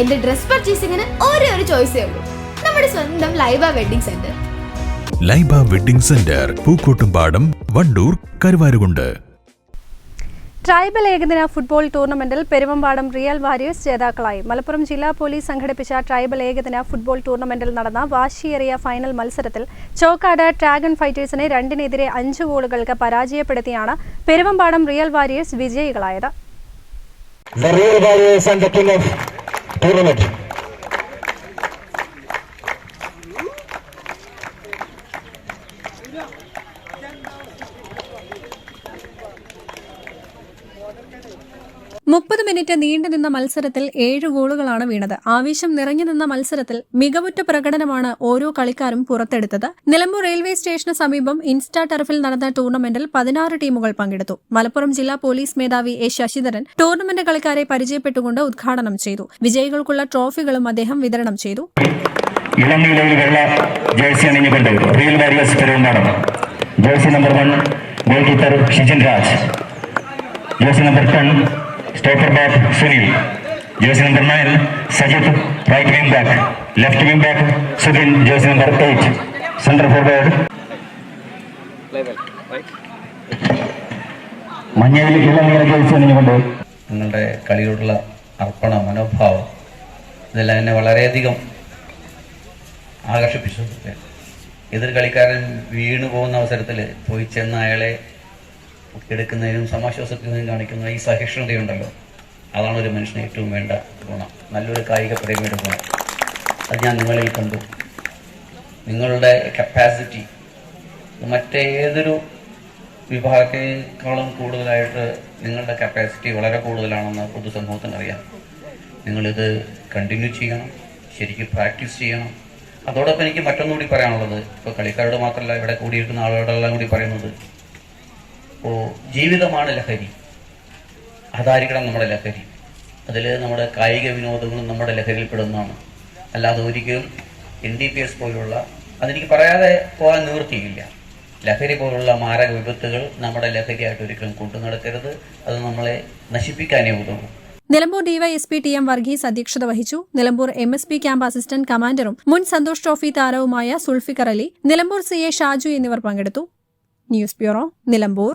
എന്റെ ഡ്രസ് പർച്ചേസിംഗിന് ഒരേ ഒരു ചോയ്സേ ഉള്ളൂ. നമ്മുടെ സ്വന്തം Laiba wedding centre. Laiba wedding centre Pookkottumpadam Wandoor Karuvarakundu. Tribal ഏകദിന ഫുട്ബോൾ ടൂർണമെന്റിൽ പെരുവമ്പാടം റിയൽ വാരിയേഴ്സ് ജേതാക്കളായി. മലപ്പുറം ജില്ലാ പോലീസ് സംഘടിപ്പിച്ച ട്രൈബൽ ഏകദിന ഫുട്ബോൾ ടൂർണമെന്റിൽ നടന്ന വാശിയേറിയ ഫൈനൽ മത്സരത്തിൽ ചോക്കാട് ഡ്രാഗൺ ഫൈറ്റേഴ്സിനെ രണ്ടിനെതിരെ അഞ്ച് ഗോളുകൾക്ക് പരാജയപ്പെടുത്തിയാണ് പെരുവമ്പാടം റിയൽ വാരിയേഴ്സ് വിജയികളായത്. The real warriors and the king of tournament മുപ്പത് മിനിറ്റ് നീണ്ടുനിന്ന മത്സരത്തിൽ ഏഴ് ഗോളുകളാണ് വീണത്. ആവേശം നിറഞ്ഞു നിന്ന മത്സരത്തിൽ മികവുറ്റ പ്രകടനമാണ് ഓരോ കളിക്കാരും പുറത്തെടുത്തത്. നിലമ്പൂർ റെയിൽവേ സ്റ്റേഷന് സമീപം ഇൻസ്റ്റാ ടർഫിൽ നടന്ന ടൂർണമെന്റിൽ പതിനാറ് ടീമുകൾ പങ്കെടുത്തു. മലപ്പുറം ജില്ലാ പോലീസ് മേധാവി എ ശശിധരൻ ടൂർണമെന്റ് കളിക്കാരെ പരിചയപ്പെട്ടുകൊണ്ട് ഉദ്ഘാടനം ചെയ്തു. വിജയികൾക്കുള്ള ട്രോഫികളും അദ്ദേഹം വിതരണം ചെയ്തു. Jersey number one goal keeper Shijin Raj. Jersey number ten stopper back Sunil jersey number nine Sajith right wing back left wing back Sudhin jersey number eight centre forward മഞ്ഞയിൽ ഇളനീല jersey അണിഞ്ഞുകൊണ്ട് നിങ്ങളുടെ കളിയോടുള്ള അർപ്പണ മനോഭാവം ഇതെല്ലാം എന്നെ വളരെയധികം ആകർഷിപ്പിച്ചു. എതിർ കളിക്കാരൻ വീണു പോകുന്ന അവസരത്തിൽ പോയി ചെന്ന് അയാളെ എടുക്കുന്നതിനും സമാശ്വാസത്തിനും കാണിക്കുന്ന ഈ സഹിഷ്ണുതയുണ്ടല്ലോ. അതാണ് ഒരു മനുഷ്യന് ഏറ്റവും വേണ്ട ഗുണം. നല്ലൊരു കായിക പ്രേമിയുടെ ഗുണം. അത് ഞാൻ നിങ്ങളിൽ കണ്ടു. നിങ്ങളുടെ കപ്പാസിറ്റി മറ്റേതൊരു വിഭാഗത്തെക്കാളും കൂടുതലായിട്ട് നിങ്ങളുടെ കപ്പാസിറ്റി വളരെ കൂടുതലാണെന്ന് പൊതുസമൂഹത്തിന് അറിയാം. നിങ്ങളിത് കണ്ടിന്യൂ ചെയ്യണം ശരിക്കും പ്രാക്ടീസ് ചെയ്യണം. അതോടൊപ്പം എനിക്ക് മറ്റൊന്നുകൂടി പറയാനുള്ളത്. ഇപ്പോൾ കളിക്കാരോട് മാത്രമല്ല ഇവിടെ കൂടിയിരിക്കുന്ന ആളുകളോടെല്ലാം കൂടി പറയുന്നത്. ജീവിതമാണ് ലഹരി. അതായിരിക്കണം നമ്മുടെ ലഹരി. അതിൽ നമ്മുടെ കായിക വിനോദങ്ങളും നമ്മുടെ ലഹരിയിൽപ്പെടുന്നതാണ് അല്ലാതെ ഒരിക്കലും എൻ ഡി പി എസ് പോലുള്ള അതെനിക്ക് പറയാതെ പോകാൻ നിവൃത്തിയില്ല. ലഹരി പോലുള്ള മാരക വിപത്തുകൾ നമ്മുടെ ലഹരിയായിട്ട് ഒരിക്കലും കൊണ്ടു നടക്കരുത്. അത് നമ്മളെ നശിപ്പിക്കാനേ ഉതകും. Nilambur DYSP T M Varghese അധ്യക്ഷത വഹിച്ചു Nilambur M S P camp assistant കമാൻഡറും മുൻ സന്തോഷ് ട്രോഫി താരവുമായ സുൾഫിക്കർ അലി നിലമ്പൂർ സി എ ഷാജു എന്നിവർ പങ്കെടുത്തു. News bureau Nilambur.